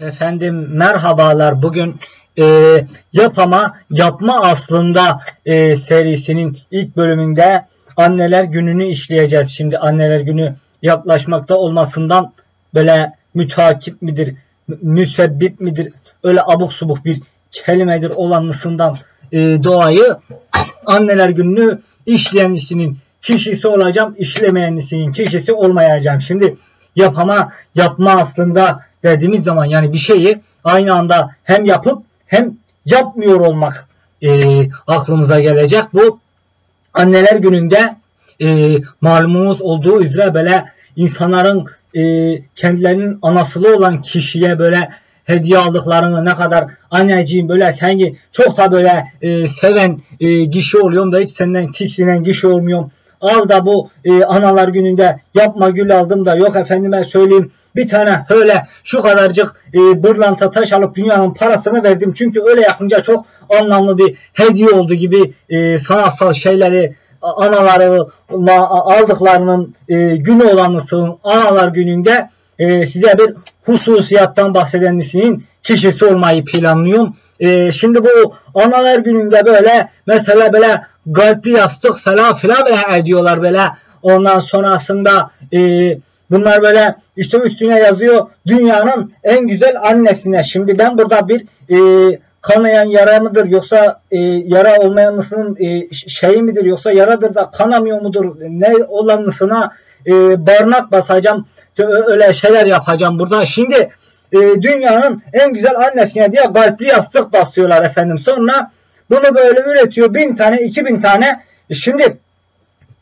Efendim merhabalar. Bugün e, yapama yapma aslında e, serisinin ilk bölümünde anneler gününü işleyeceğiz. Şimdi anneler günü yaklaşmakta olmasından böyle mütakip midir, müsebbip midir öyle abuk subuk bir kelimedir olanlısından e, doğayı anneler gününü işleyenisinin kişisi olacağım, işlemeyenisinin kişisi olmayacağım. Şimdi yapama yapma aslında dediğimiz zaman yani bir şeyi aynı anda hem yapıp hem yapmıyor olmak e, aklımıza gelecek. Bu anneler gününde e, malumunuz olduğu üzere böyle insanların e, kendilerinin anasılı olan kişiye böyle hediye aldıklarını ne kadar anneciğim böyle seni çok da böyle e, seven e, kişi oluyorum da hiç senden tiksinen kişi olmuyorum al da bu e, analar gününde yapma gül aldım da yok efendime söyleyeyim bir tane öyle şu kadarcık e, bırlanta taş alıp dünyanın parasını verdim. Çünkü öyle yapınca çok anlamlı bir hediye oldu gibi e, sanatsal şeyleri anaları aldıklarının e, günü olanısının analar gününde e, size bir hususiyattan bahsedenlisinin kişisi olmayı planlıyorum. E, şimdi bu analar gününde böyle mesela böyle kalpli yastık falan filan ediyorlar böyle. Ondan sonrasında e, bunlar böyle işte üstüne yazıyor dünyanın en güzel annesine. Şimdi ben burada bir e, kanayan yara mıdır yoksa e, yara olmayanlısının e, şeyi midir yoksa yaradır da kanamıyor mudur ne olanlısına e, barnak basacağım öyle şeyler yapacağım burada. Şimdi e, dünyanın en güzel annesine diye kalpli yastık basıyorlar efendim. Sonra bunu böyle üretiyor bin tane iki bin tane. E şimdi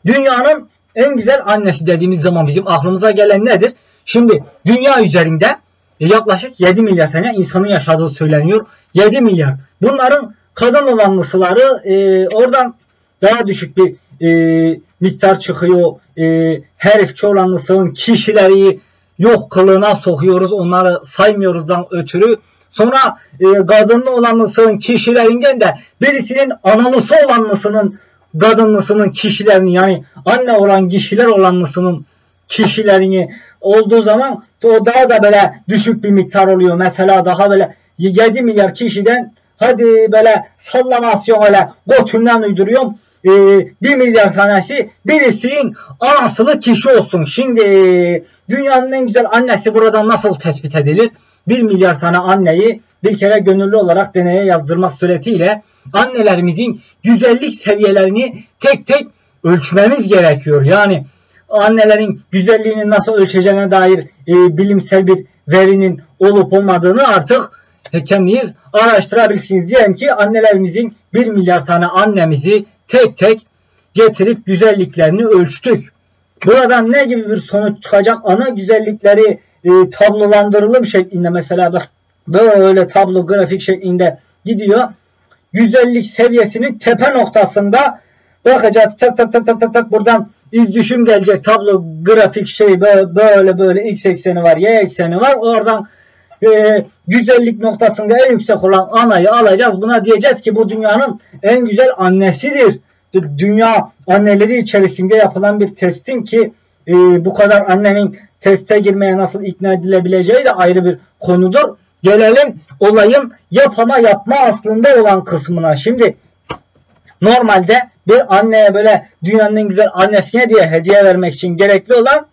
dünyanın en güzel annesi dediğimiz zaman bizim aklımıza gelen nedir? Şimdi dünya üzerinde yaklaşık 7 milyar sene insanın yaşadığı söyleniyor. 7 milyar. Bunların kadın olanlısı e, oradan daha düşük bir e, miktar çıkıyor. E, herifçi olanlısının kişileri yok kılığına sokuyoruz. Onları saymıyoruzdan ötürü. Sonra e, kadınlı olanlısının kişilerinden de birisinin analısı olanlısının kadınlısının kişilerini yani anne olan kişiler olanlısının kişilerini olduğu zaman o daha da böyle düşük bir miktar oluyor. Mesela daha böyle 7 milyar kişiden hadi böyle sallamasyon öyle götünden uyduruyorum. E, 1 milyar tanesi birisinin anasılı kişi olsun. Şimdi dünyanın en güzel annesi buradan nasıl tespit edilir? 1 milyar tane anneyi bir kere gönüllü olarak deneye yazdırmak suretiyle annelerimizin güzellik seviyelerini tek tek ölçmemiz gerekiyor. Yani annelerin güzelliğini nasıl ölçeceğine dair e, bilimsel bir verinin olup olmadığını artık kendiniz araştırabilirsiniz. Diyelim ki annelerimizin 1 milyar tane annemizi tek tek getirip güzelliklerini ölçtük. Buradan ne gibi bir sonuç çıkacak? Ana güzellikleri e, tablolandırılım şeklinde mesela bak böyle tablo grafik şeklinde gidiyor. Güzellik seviyesinin tepe noktasında bakacağız. Tak tak tak tak tak tak. Buradan iz düşüm gelecek. Tablo grafik şey böyle böyle x ekseni var y ekseni var. Oradan e, güzellik noktasında en yüksek olan anayı alacağız. Buna diyeceğiz ki bu dünyanın en güzel annesidir. Dünya anneleri içerisinde yapılan bir testin ki e, bu kadar annenin teste girmeye nasıl ikna edilebileceği de ayrı bir konudur. Gelelim olayın yapama yapma aslında olan kısmına. Şimdi normalde bir anneye böyle dünyanın en güzel annesine diye hediye vermek için gerekli olan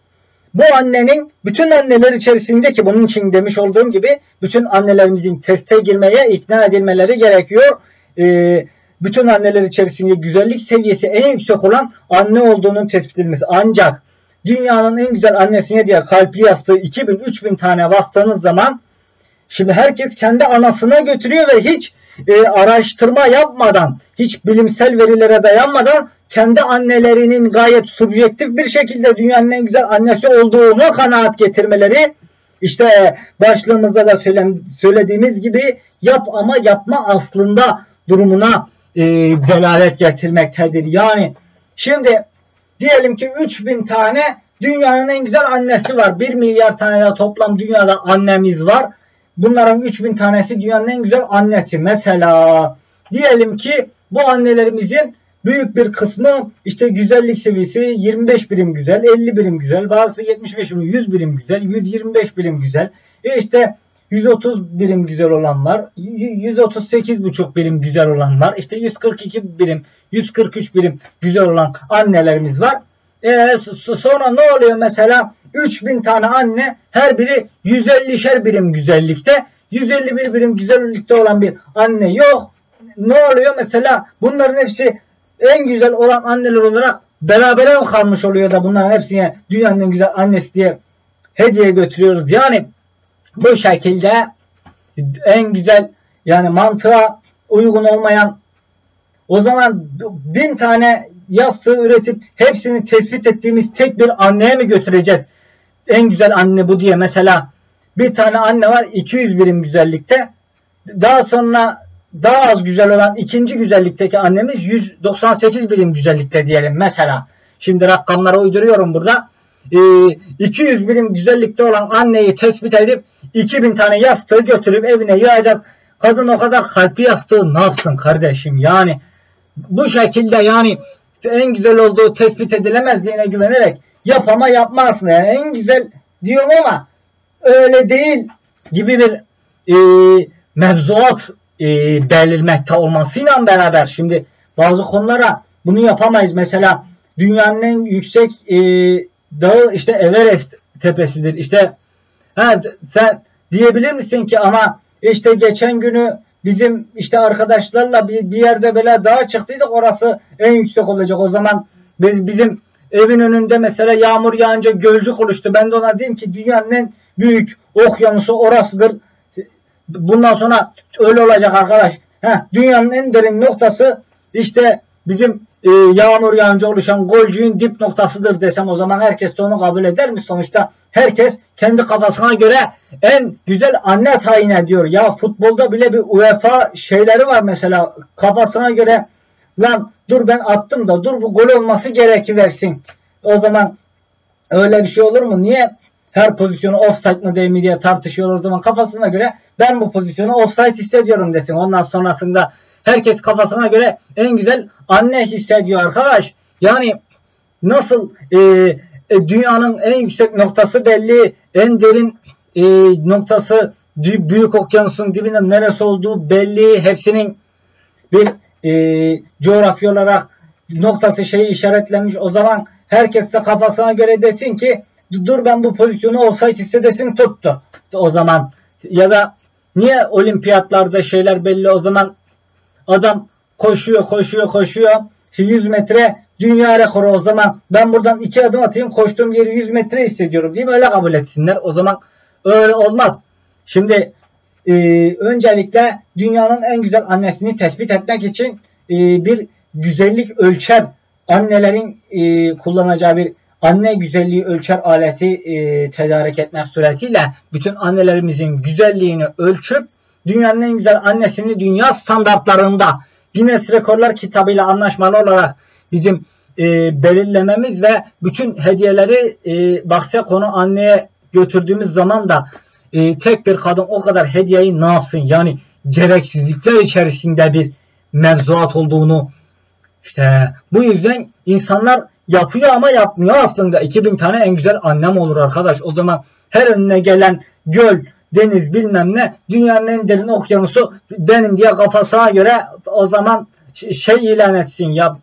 bu annenin bütün anneler içerisinde ki bunun için demiş olduğum gibi bütün annelerimizin teste girmeye ikna edilmeleri gerekiyor. Ee, bütün anneler içerisinde güzellik seviyesi en yüksek olan anne olduğunun tespit edilmesi. Ancak dünyanın en güzel annesine diye kalpli yastığı 2000-3000 tane bastığınız zaman şimdi herkes kendi anasına götürüyor ve hiç e, araştırma yapmadan, hiç bilimsel verilere dayanmadan kendi annelerinin gayet subjektif bir şekilde dünyanın en güzel annesi olduğunu kanaat getirmeleri işte başlığımızda da söylediğimiz gibi yap ama yapma aslında durumuna e, delalet getirmektedir. Yani şimdi diyelim ki 3000 tane dünyanın en güzel annesi var. 1 milyar tane toplam dünyada annemiz var. Bunların 3000 tanesi dünyanın en güzel annesi. Mesela diyelim ki bu annelerimizin büyük bir kısmı işte güzellik seviyesi 25 birim güzel, 50 birim güzel, bazısı 75 birim, 100 birim güzel, 125 birim güzel. E işte 130 birim güzel olan var. 138,5 birim güzel olan var. İşte 142 birim, 143 birim güzel olan annelerimiz var. Ee, sonra ne oluyor mesela? 3000 tane anne her biri 150'şer birim güzellikte. 151 birim güzellikte olan bir anne yok. Ne oluyor mesela? Bunların hepsi en güzel olan anneler olarak berabere kalmış oluyor da bunların hepsine dünyanın en güzel annesi diye hediye götürüyoruz. Yani bu şekilde en güzel yani mantığa uygun olmayan o zaman bin tane yassı üretip hepsini tespit ettiğimiz tek bir anneye mi götüreceğiz? En güzel anne bu diye mesela bir tane anne var 200 birim güzellikte. Daha sonra daha az güzel olan ikinci güzellikteki annemiz 198 birim güzellikte diyelim mesela. Şimdi rakamları uyduruyorum burada. 200 ee, birim güzellikte olan anneyi tespit edip 2000 tane yastığı götürüp evine yığacağız. Kadın o kadar kalpli yastığı ne yapsın kardeşim yani bu şekilde yani en güzel olduğu tespit edilemezliğine güvenerek yapama yapmazsın yani en güzel diyorum ama öyle değil gibi bir e, mevzuat e, belirmekte olmasıyla beraber şimdi bazı konulara bunu yapamayız. Mesela dünyanın en yüksek e, dağı işte Everest tepesidir. İşte ha, sen diyebilir misin ki ama işte geçen günü bizim işte arkadaşlarla bir, bir yerde böyle dağa çıktıydık orası en yüksek olacak. O zaman biz bizim evin önünde mesela yağmur yağınca gölcük oluştu. Ben de ona diyeyim ki dünyanın en büyük okyanusu orasıdır. Bundan sonra öyle olacak arkadaş. Heh, dünyanın en derin noktası işte bizim e, yağmur yağınca oluşan golcüğün dip noktasıdır desem o zaman herkes de onu kabul eder mi? Sonuçta herkes kendi kafasına göre en güzel anne tayin ediyor. Ya futbolda bile bir UEFA şeyleri var mesela kafasına göre lan dur ben attım da dur bu gol olması gerekiversin. O zaman öyle bir şey olur mu? Niye her pozisyonu offside mı değil mi diye tartışıyor o zaman kafasına göre ben bu pozisyonu offside hissediyorum desin. Ondan sonrasında herkes kafasına göre en güzel anne hissediyor arkadaş. Yani nasıl e, e, dünyanın en yüksek noktası belli, en derin e, noktası büyük okyanusun dibinde neresi olduğu belli. Hepsinin bir e, coğrafya olarak noktası şeyi işaretlenmiş. O zaman herkes de kafasına göre desin ki dur ben bu pozisyonu olsaydı hissedesin tuttu. O zaman. Ya da niye olimpiyatlarda şeyler belli? O zaman adam koşuyor koşuyor koşuyor. 100 metre dünya rekoru. O zaman ben buradan iki adım atayım koştuğum yeri 100 metre hissediyorum. Değil mi? Öyle kabul etsinler. O zaman öyle olmaz. Şimdi e, öncelikle dünyanın en güzel annesini tespit etmek için e, bir güzellik ölçer annelerin e, kullanacağı bir anne güzelliği ölçer aleti e, tedarik etmek suretiyle bütün annelerimizin güzelliğini ölçüp dünyanın en güzel annesini dünya standartlarında Guinness Rekorlar kitabıyla anlaşmalı olarak bizim e, belirlememiz ve bütün hediyeleri e, bahse konu anneye götürdüğümüz zaman da e, tek bir kadın o kadar hediyeyi ne yapsın? Yani gereksizlikler içerisinde bir mevzuat olduğunu işte bu yüzden insanlar yapıyor ama yapmıyor aslında. 2000 tane en güzel annem olur arkadaş. O zaman her önüne gelen göl, deniz bilmem ne dünyanın en derin okyanusu benim diye kafasına göre o zaman şey ilan etsin ya.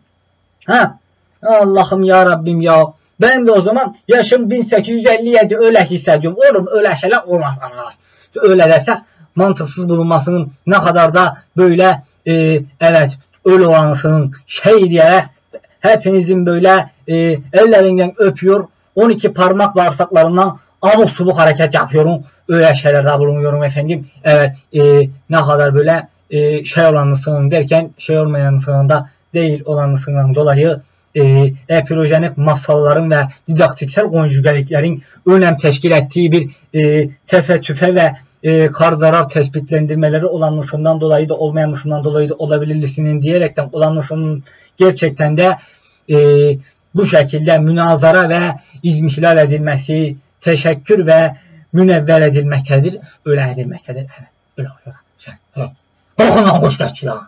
Ha Allah'ım ya Rabbim ya. Ben de o zaman yaşım 1857 öyle hissediyorum. Oğlum öyle şeyler olmaz arkadaş. Öyle dersek mantıksız bulunmasının ne kadar da böyle e, evet ölü olanısının şey diye hepinizin böyle e, ellerinden öpüyor. 12 parmak bağırsaklarından abuk subuk hareket yapıyorum. Öyle şeylerde bulunuyorum efendim. Evet e, ne kadar böyle e, şey olanlısının derken şey olmayanlısının da değil olanlısından dolayı e, epirojenik masalların ve didaktiksel konjugaliklerin önem teşkil ettiği bir e, tefe tüfe ve e, kar zarar tespitlendirmeleri olanlısından dolayı da olmayanlısından dolayı da olabilirlisinin diyerekten olanlısının gerçekten de e, bu şekilde münazara ve izmihlal edilmesi, teşekkür ve münevver edilmektedir. Öyle edilmektedir. Evet. Öyle oluyor. Evet. Bakın lan kuş kaçıyor.